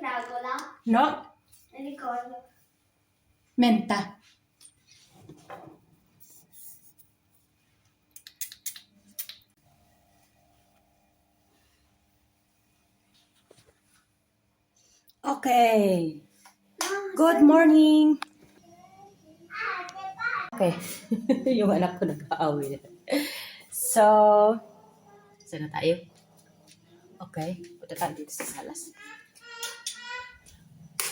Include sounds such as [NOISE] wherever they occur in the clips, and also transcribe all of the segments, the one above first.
fragola? No? Ricordo. Menta. Okay. Good morning. Okay. [LAUGHS] yung anak ko nag-aaway. So, saan na tayo? Okay. Punta tayo dito sa salas.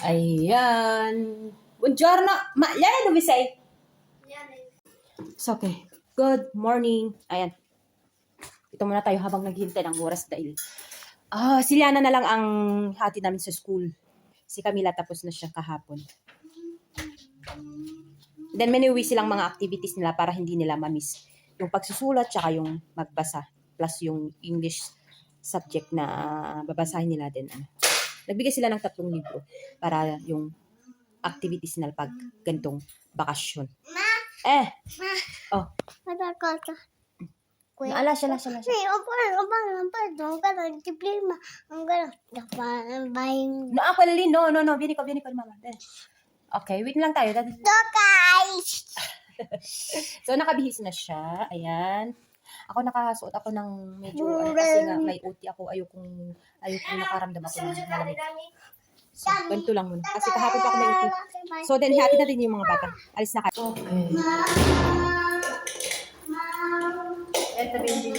Ayan. Buongiorno. Ma, yan? Yan eh. It's okay. Good morning. Ayan. Ito muna tayo habang naghihintay ng oras dahil ah, si Liana na lang ang hati namin sa school. Si Camila tapos na siya kahapon. Then may niuwi silang mga activities nila para hindi nila mamiss yung pagsusulat tsaka yung magbasa plus yung English subject na babasahin nila din. Ano. Nagbigay sila ng tatlong libro para yung activities nila pag gantong bakasyon. Ma! Eh, Ma! Oh. Ko ka? Kuya. Ala siya, ala siya, ala siya. Hey, opo, opo, opo, doon ka lang, diploma. Ang gano'n, dapat, bayin. No, ako lali. No, no, no. Bini ko, bini ko, mama. Okay, wait lang tayo. To, guys! [LAUGHS] So, nakabihis na siya. Ayan. Ako nakasuot ako ng medyo, ano, kasi nga, may OT ako. Ayokong, ayokong nakaramdam ako ng malamig. So, ganito lang muna. Kasi kahapon pa ako may OT. So, then, hati natin yung mga bata. Alis na kayo. Okay. Tabihin din.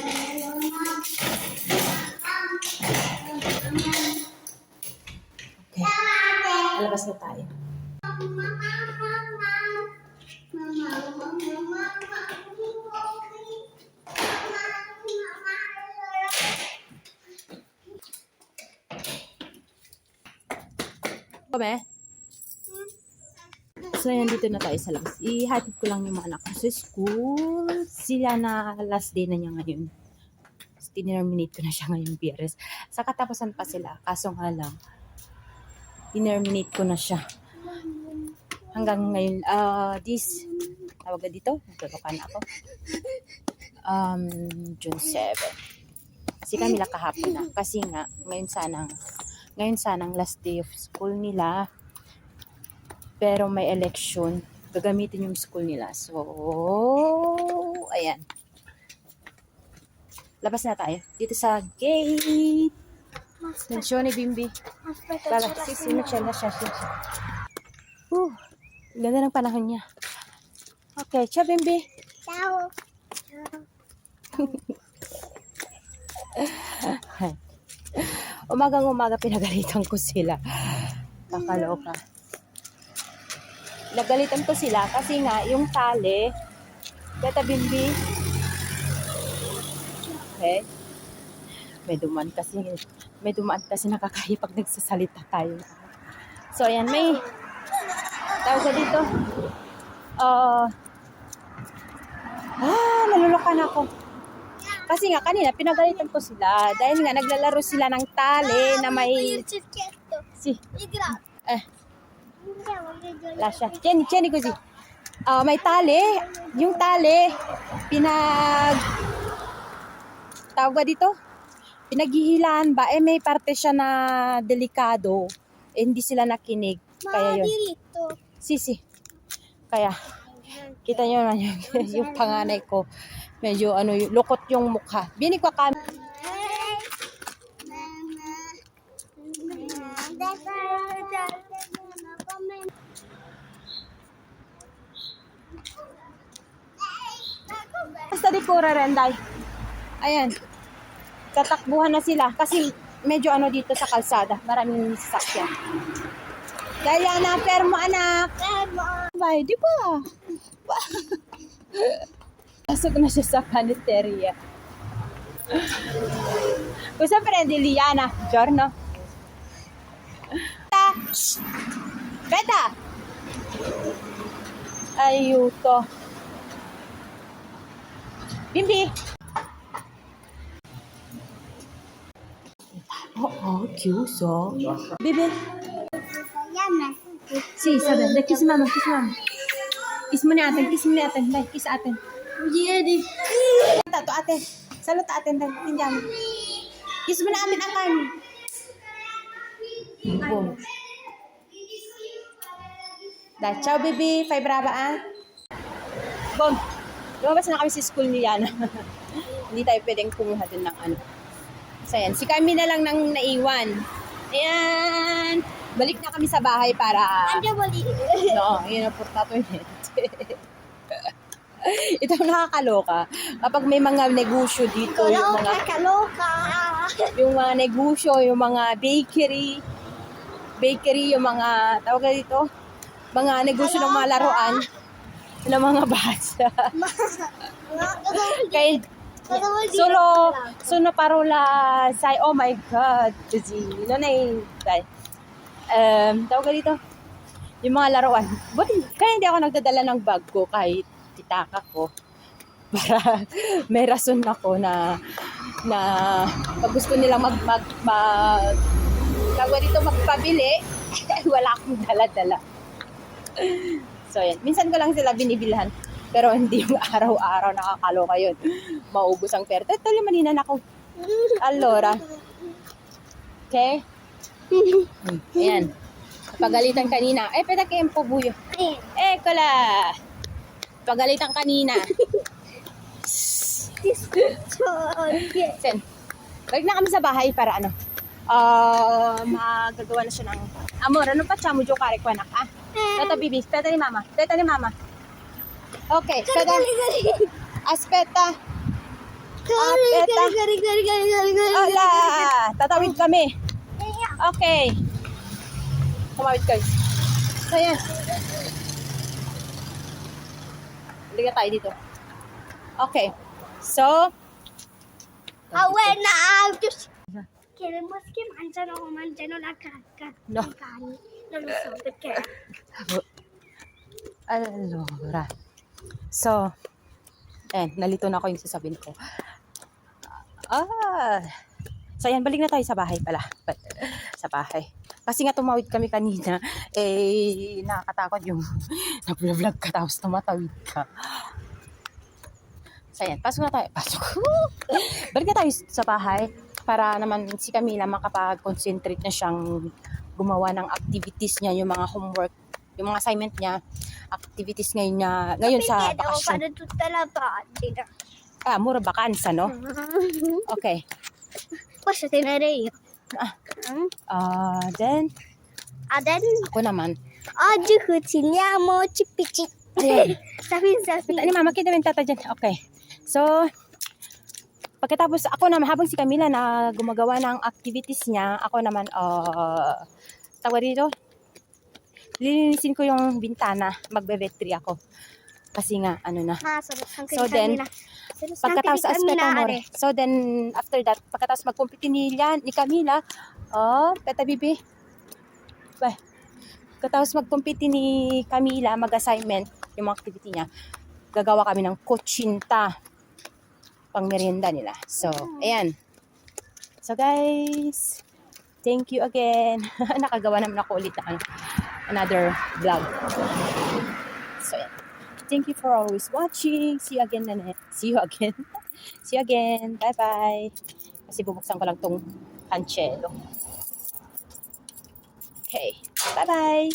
Okay. Alabas na tayo. Kame? So, ayan, dito na tayo sa labas. Ihatid ko lang yung mga anak ko sa school. Sila na last day na niya ngayon. Tinerminate ko na siya ngayong biyernes. Sa katapusan pa sila. Kaso nga lang, tinerminate ko na siya. Hanggang ngayon, ah, this, tawag na dito, nagkakapan ako. Um, June 7. Si Camila kahapon na. Kasi nga, ngayon sanang, ngayon sanang last day of school nila. Pero may election. Gagamitin yung school nila. So, ayan. Labas na tayo. Dito sa gate. Tensyon ni Bimbi. Tara, sino siya na siya. Uh, ganda ng panahon niya. Okay, siya Bimbi. Ciao. [LAUGHS] Umagang umaga pinagalitan ko sila. Kakaloka. Nagalitan ko sila kasi nga yung tali, Tata Bimbi. Okay. May duman kasi, may dumaan kasi nakakahi pag nagsasalita tayo. So, ayan, may tawag ka dito. Ah, ah, naluluka na ako. Kasi nga kanina pinagalitan ko sila dahil nga naglalaro sila ng tali na may si eh lascia. Jenny, Jenny così. Ah, may tali, yung tali pinag tawag ba dito? Pinaghihilaan ba? Eh may parte siya na delikado. Eh, hindi sila nakinig. Kaya yun. Sisi. Kaya kita nyo naman yung, [LAUGHS] yung panganay ko. Medyo ano, yung- lukot yung mukha. Bini ko kami. Basta di pura renday. Ayan. Tatakbuhan na sila kasi medyo ano dito sa kalsada. Maraming sasakyan. Kaya na, permo anak. Bye, di ba? [LAUGHS] Pasok na siya sa panisteria. Cosa prendi Liana? Giorno? Beta! Aiuto. Bimbi! Oh, oh, chiuso. Bibi. Si, sabi. Kiss mama, kiss mama. Kiss mo ni atin, kiss mo ni atin. Dai, kiss atin. Ieri. Tato ate. Salute atin, dai. Tindihan mo. Kiss mo na amin akan. Boom. Dahil, ciao baby, five brava ah. Boom. Lumabas na kami sa school ni Yana. [LAUGHS] Hindi tayo pwedeng kumuha dun ng ano. So yan, si Kami na lang nang naiwan. Ayan. Balik na kami sa bahay para... Andiyan mali. No, [LAUGHS] yun ang portato yun. [LAUGHS] [LAUGHS] Ito ang nakakaloka. Kapag may mga negosyo dito, yung Kaloka, mga, kaloka. yung mga negosyo, yung mga bakery, bakery, yung mga, tawag ka dito, mga negosyo ng mga laruan, ng mga bata. Kaya, solo, solo parola, say, oh my God, kasi, no na say, um, tawag ka dito, yung mga laruan. Buti, kaya hindi ako nagdadala ng bag ko kahit titaka ko. [LAUGHS] Para may rason ako na na pag gusto nila mag mag, mag tawag dito magpabili, [LAUGHS] wala akong dala-dala. So yan, minsan ko lang sila binibilhan. Pero hindi yung araw-araw nakakaloka yun. Maubos ang pera. Ito limanin ako. Allora. Okay? [LAUGHS] Ayan. Pagalitan kanina. Eh, pwede kayo po buyo. Eh, kala. Pagalitan kanina. Sen. Balik na kami sa bahay para ano. Ah, magagawa na siya ng Amor, ano pa siya mo jo kare ko anak ah? Tata bibi, tata ni mama. Tata ni mama. Okay, tata. Aspeta. Ala, tatawid kami. Okay. Tumawid kayo. So, yan. Halika tayo dito. Okay. So, Awe na just Queremos que manchano o manchano la caca. No. Cani. No lo so perché. Allora. So, eh, nalito na ako yung sasabihin ko. Ah. So, yan, balik na tayo sa bahay pala. Ba- Sa bahay. Kasi nga tumawid kami kanina, eh, nakakatakot yung nag-vlog ka tapos tumatawid ka. So, yan, pasok na tayo. Pasok. [LAUGHS] balik na tayo sa bahay para naman si Camila makapag-concentrate na siyang gumawa ng activities niya, yung mga homework, yung mga assignment niya, activities ngayon niya, ngayon sa bakasyon. Ah, mura vacanza, no? [LAUGHS] Okay. Posso tenere io? Ah. Mm. Ah, then, ako naman. Oggi cuciniamo cipici. Ayan. Sabi Kita sabi. ni mama, kita yung tata dyan. Okay. So, pagkatapos ako naman, habang si Camila na gumagawa ng activities niya, ako naman, uh, tawag dito, lilinisin ko yung bintana, magbe-vetri ako. Kasi nga, ano na, Ah, sono stanca So di then, pagkatapos sa aspeto mo. camminare. So then, after that, pagkatapos magkumpiti ni, ni Camila, oh, peta bibi. Ba, pagkatapos magkumpiti ni Camila, mag-assignment, yung mga activity niya, gagawa kami ng kutsinta pang merienda nila. So, ayan. So guys, thank you again. [LAUGHS] Nakagawa naman ako ulit na ano, another vlog. So, ayan. Thank you for always watching. See you again, Nane. See you again. [LAUGHS] See you again. Bye-bye. Kasi bubuksan ko lang tong panchelo. Okay. Bye-bye.